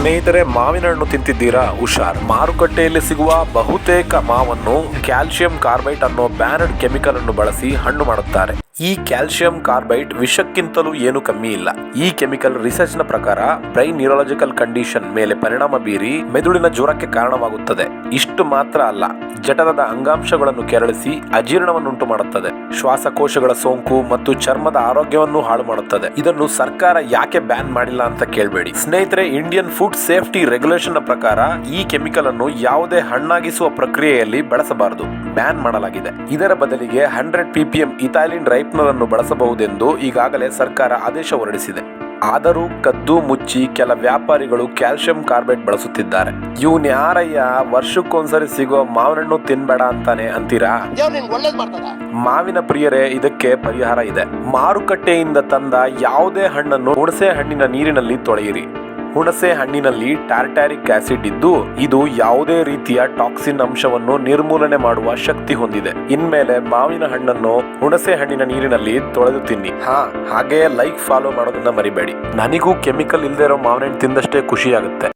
ಸ್ನೇಹಿತರೆ, ಮಾವಿನ ಹಣ್ಣು ತಿಂತಿದ್ದೀರಾ? ಹುಷಾರ್. ಮಾರುಕಟ್ಟೆಯಲ್ಲಿ ಸಿಗುವ ಬಹುತೇಕ ಮಾವನ್ನು ಕ್ಯಾಲ್ಸಿಯಂ ಕಾರ್ಬೈಟ್ ಅನ್ನೋ ಬ್ಯಾನರ್ಡ್ ಕೆಮಿಕಲ್ ಅನ್ನು ಬಳಸಿ ಹಣ್ಣು ಮಾಡುತ್ತಾರೆ. ಈ ಕ್ಯಾಲ್ಸಿಯಂ ಕಾರ್ಬೈಟ್ ವಿಷಕ್ಕಿಂತಲೂ ಏನು ಕಮ್ಮಿ ಇಲ್ಲ. ಈ ಕೆಮಿಕಲ್ ರಿಸರ್ಚ್ನ ಪ್ರಕಾರ ಬ್ರೈನ್ ನ್ಯೂರಾಲಜಿಕಲ್ ಕಂಡೀಷನ್ ಮೇಲೆ ಪರಿಣಾಮ ಬೀರಿ ಮೆದುಳಿನ ಜ್ವರಕ್ಕೆ ಕಾರಣವಾಗುತ್ತದೆ. ಇಷ್ಟು ಮಾತ್ರ ಅಲ್ಲ, ಜಠರದ ಅಂಗಾಂಶಗಳನ್ನು ಕೆರಳಿಸಿ ಅಜೀರ್ಣವನ್ನುಂಟು ಮಾಡುತ್ತದೆ. ಶ್ವಾಸಕೋಶಗಳ ಸೋಂಕು ಮತ್ತು ಚರ್ಮದ ಆರೋಗ್ಯವನ್ನು ಹಾಳು ಮಾಡುತ್ತದೆ. ಇದನ್ನು ಸರ್ಕಾರ ಯಾಕೆ ಬ್ಯಾನ್ ಮಾಡಿಲ್ಲ ಅಂತ ಕೇಳಬೇಡಿ. ಸ್ನೇಹಿತರೆ, ಇಂಡಿಯನ್ ಫುಡ್ ಸೇಫ್ಟಿ ರೆಗ್ಯುಲೇಷನ್ ಪ್ರಕಾರ ಈ ಕೆಮಿಕಲ್ ಅನ್ನು ಯಾವುದೇ ಹಣ್ಣಾಗಿಸುವ ಪ್ರಕ್ರಿಯೆಯಲ್ಲಿ ಬಳಸಬಾರದು. ಬ್ಯಾನ್ ಮಾಡಲಾಗಿದೆ. ಇದರ ಬದಲಿಗೆ ಹಂಡ್ರೆಡ್ ಪಿಪಿಎಂ ಇಥೈಲಿನ್ ರೈಪ್ನರ್ ಅನ್ನು ಬಳಸಬಹುದೆಂದು ಈಗಾಗಲೇ ಸರ್ಕಾರ ಆದೇಶ ಹೊರಡಿಸಿದೆ. ಆದರೂ ಕದ್ದು ಮುಚ್ಚಿ ಕೆಲ ವ್ಯಾಪಾರಿಗಳು ಕ್ಯಾಲ್ಸಿಯಂ ಕಾರ್ಬೇಟ್ ಬಳಸುತ್ತಿದ್ದಾರೆ. ಇವನ್ ಯಾರಯ್ಯ ವರ್ಷಕ್ಕೊಂದ್ಸರಿ ಸಿಗೋ ಮಾವಿನಣ್ಣು ತಿನ್ಬೇಡ ಅಂತಾನೆ ಅಂತೀರಾ? ಮಾವಿನ ಪ್ರಿಯರೇ ಇದಕ್ಕೆ ಪರಿಹಾರ ಇದೆ. ಮಾರುಕಟ್ಟೆಯಿಂದ ತಂದ ಯಾವುದೇ ಹಣ್ಣನ್ನು ಹುಣಸೆ ಹಣ್ಣಿನ ನೀರಿನಲ್ಲಿ ತೊಳೆಯಿರಿ. ಹುಣಸೆ ಹಣ್ಣಿನಲ್ಲಿ ಟಾರ್ಟಾರಿಕ್ ಆಸಿಡ್ ಇದ್ದು, ಇದು ಯಾವುದೇ ರೀತಿಯ ಟಾಕ್ಸಿನ್ ಅಂಶವನ್ನು ನಿರ್ಮೂಲನೆ ಮಾಡುವ ಶಕ್ತಿ ಹೊಂದಿದೆ. ಇನ್ಮೇಲೆ ಮಾವಿನ ಹಣ್ಣನ್ನು ಹುಣಸೆ ಹಣ್ಣಿನ ನೀರಿನಲ್ಲಿ ತೊಳೆದು ತಿನ್ನಿ. ಹಾ ಹಾಗೆ ಲೈಕ್ ಫಾಲೋ ಮಾಡೋದನ್ನ ಮರಿಬೇಡಿ. ನನಗೂ ಕೆಮಿಕಲ್ ಇಲ್ಲದೆ ಇರೋ ಮಾವಿನ ಹಣ್ಣು ತಿಂದಷ್ಟೇ ಖುಷಿ ಆಗುತ್ತೆ